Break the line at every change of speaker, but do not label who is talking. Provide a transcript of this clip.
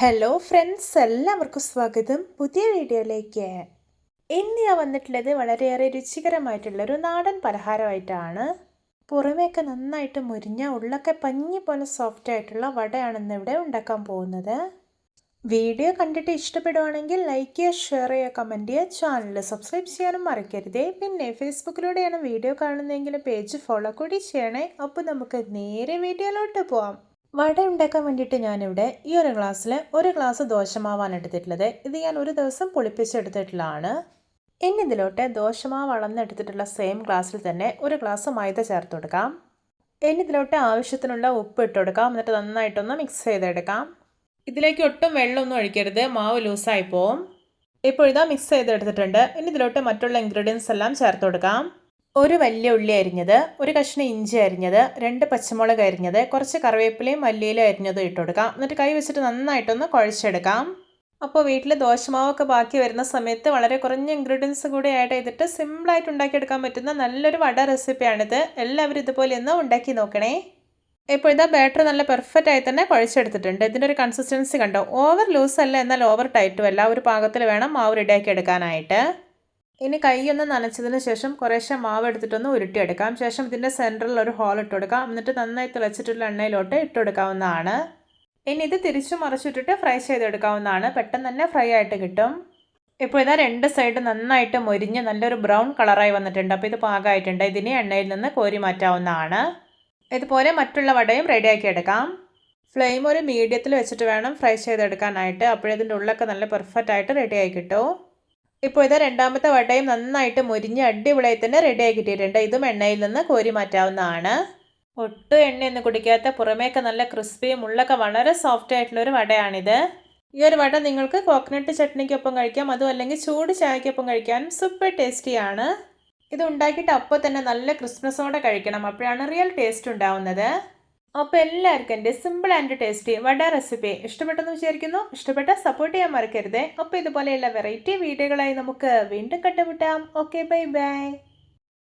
Hello friends എല്ലാവർക്കും സ്വാഗതം. പുതിയ വീഡിയോയിലേക്ക്. ഇന്ന് ഞാൻ വന്നിട്ടുള്ളത് വളരെയേറെ രുചികരമായിട്ടുള്ളൊരു നാടൻ പലഹാരമായിട്ടാണ്. പുറമേക്ക് നന്നായിട്ട് മുരിഞ്ഞ ഉള്ളൊക്കെ പഞ്ഞി പോലെ സോഫ്റ്റ് ആയിട്ടുള്ള വടയാണ് ഇന്ന് ഇവിടെ ഉണ്ടാക്കാൻ പോകുന്നത്. വീഡിയോ കണ്ടിട്ട് ഇഷ്ടപ്പെടുവാണെങ്കിൽ ലൈക്ക് ചെയ്യുക ഷെയർ ചെയ്യുക കമന്റ് ചെയ്യുക ചാനൽ സബ്സ്ക്രൈബ് ചെയ്യാനും മറക്കരുതേ. പിന്നെ ഫേസ്ബുക്കിലൂടെയാണ് വീഡിയോ കാണുന്നതെങ്കിൽ പേജ് ഫോളോ കൂടി ചെയ്യണേ. അപ്പോൾ നമുക്ക് നേരെ വീഡിയോയിലോട്ട് പോവാം. വട ഉണ്ടാക്കാൻ വേണ്ടിയിട്ട് ഞാനിവിടെ ഈ ഒരു ഗ്ലാസ്സിൽ ഒരു ഗ്ലാസ് ദോശമാവാണ് എടുത്തിട്ടുള്ളത്. ഇത് ഞാൻ ഒരു ദിവസം പൊളിപ്പിച്ചെടുത്തിട്ടുള്ളതാണ്. ഇനി ഇതിലോട്ട് ദോശമാവ് അളന്നെടുത്തിട്ടുള്ള സെയിം ഗ്ലാസ്സിൽ തന്നെ ഒരു ഗ്ലാസ് മൈദ ചേർത്ത് കൊടുക്കാം. ഇനി ഇതിലോട്ട് ആവശ്യത്തിനുള്ള ഉപ്പ് ഇട്ട് കൊടുക്കാം. എന്നിട്ട് നന്നായിട്ടൊന്ന് മിക്സ് ചെയ്തെടുക്കാം. ഇതിലേക്ക് ഒട്ടും വെള്ളമൊന്നും ഒഴിക്കരുത്. മാവ് ലൂസായി പോവും. ഇപ്പോൾ ഇതാ മിക്സ് ചെയ്തെടുത്തിട്ടുണ്ട്. ഇനി ഇതിലോട്ട് മറ്റുള്ള ഇൻഗ്രീഡിയൻസ് എല്ലാം ചേർത്ത് കൊടുക്കാം. ഒരു വലിയ ഉള്ളി അരിഞ്ഞത് ഒരു കഷ്ണം ഇഞ്ചി അരിഞ്ഞത് രണ്ട് പച്ചമുളക് അരിഞ്ഞത് കുറച്ച് കറിവേപ്പിലയും മല്ലിയിലും അരിഞ്ഞതും ഇട്ട് കൊടുക്കാം. എന്നിട്ട് കൈ വെച്ചിട്ട് നന്നായിട്ടൊന്ന് കുഴച്ചെടുക്കാം. അപ്പോൾ വീട്ടിൽ ദോശമാവൊക്കെ ബാക്കി വരുന്ന സമയത്ത് വളരെ കുറഞ്ഞ ഇൻഗ്രീഡിയൻസ് കൂടെ ആഡ് ചെയ്തിട്ട് സിമ്പിളായിട്ട് ഉണ്ടാക്കിയെടുക്കാൻ പറ്റുന്ന നല്ലൊരു വട റെസിപ്പിയാണിത് എല്ലാവരും ഇതുപോലെ ഒന്ന് ഉണ്ടാക്കി നോക്കണേ. ഇപ്പോൾ ഇതാ ബാറ്റർ നല്ല പെർഫെക്റ്റ് ആയി തന്നെ കുഴച്ചെടുത്തിട്ടുണ്ട്. ഇതിന്റെ ഒരു കൺസിസ്റ്റൻസി കണ്ടോ? ഓവർ ലൂസ് അല്ല എന്നാൽ ഓവർ ടൈറ്റും അല്ല. ഒരു പാകത്തിൽ വേണം മാവ് റെഡിയാക്കി എടുക്കാനായിട്ട്. ഇനി കൈയൊന്ന് നനച്ചതിന് ശേഷം കുറേശ്ശെ മാവ് എടുത്തിട്ടൊന്ന് ഉരുട്ടിയെടുക്കാം. ശേഷം ഇതിന്റെ സെന്ററിൽ ഒരു ഹോൾ ഇട്ട് കൊടുക്കാം എന്നിട്ട് നന്നായി തിളച്ചിട്ടുള്ള എണ്ണയിലോട്ട് ഇട്ട് കൊടുക്കാവുന്നതാണ് ഇനി ഇത് തിരിച്ചു മറിച്ചിട്ടിട്ട് ഫ്രൈ ചെയ്തെടുക്കാവുന്നതാണ്. പെട്ടെന്ന് തന്നെ ഫ്രൈ ആയിട്ട് കിട്ടും. ഇപ്പോൾ ഇതാ രണ്ട് സൈഡ് നന്നായിട്ട് മൊരിഞ്ഞ് നല്ലൊരു ബ്രൗൺ കളറായി വന്നിട്ടുണ്ട്. അപ്പോൾ ഇത് പാകമായിട്ടുണ്ട് ഇതിനെ എണ്ണയിൽ നിന്ന് കോരി മാറ്റാവുന്നതാണ്. ഇതുപോലെ മറ്റുള്ള വടയും റെഡിയാക്കി എടുക്കാം. ഫ്ലെയിം ഒരു മീഡിയത്തിൽ വെച്ചിട്ട് വേണം ഫ്രൈ ചെയ്തെടുക്കാനായിട്ട്. അപ്പോഴതിന്റെ ഉള്ളൊക്കെ നല്ല പെർഫെക്റ്റ് ആയിട്ട് റെഡിയായി കിട്ടും. ഇപ്പോൾ ഇത് രണ്ടാമത്തെ വടയും നന്നായിട്ട് മുരിഞ്ഞ് അടിപൊളിയായി തന്നെ റെഡിയായി കിട്ടിയിട്ടുണ്ട്. ഇതും എണ്ണയിൽ നിന്ന് കോരി മാറ്റാവുന്നതാണ്. ഒട്ടും എണ്ണയൊന്നും കുടിക്കാത്ത പുറമേക്ക് നല്ല ക്രിസ്പിയും ഉള്ളൊക്കെ വളരെ സോഫ്റ്റ് ആയിട്ടുള്ള ഒരു വടയാണിത്. ഈ ഒരു വട നിങ്ങൾക്ക് കോക്കനട്ട് ചട്നിക്കൊപ്പം കഴിക്കാം അതും അല്ലെങ്കിൽ ചൂട് ചായക്കൊപ്പം കഴിക്കാനും സൂപ്പർ ടേസ്റ്റിയാണ് ഇത് ഉണ്ടാക്കിയിട്ട് അപ്പോൾ തന്നെ നല്ല ക്രിസ്മസോടെ കഴിക്കണം. അപ്പോഴാണ് റിയൽ ടേസ്റ്റ് ഉണ്ടാവുന്നത്. അപ്പോൾ എല്ലാവർക്കും എന്റെ simple and tasty vada recipe ഇഷ്ടപ്പെട്ടെന്ന് വിചാരിക്കുന്നു. ഇഷ്ടപ്പെട്ട സപ്പോർട്ട് ചെയ്യാൻ മറക്കരുത്. അപ്പോൾ ഇതുപോലെയുള്ള വെറൈറ്റി വീഡിയോകളായി നമുക്ക് വീണ്ടും കണ്ടുമുട്ടാം. Okay bye bye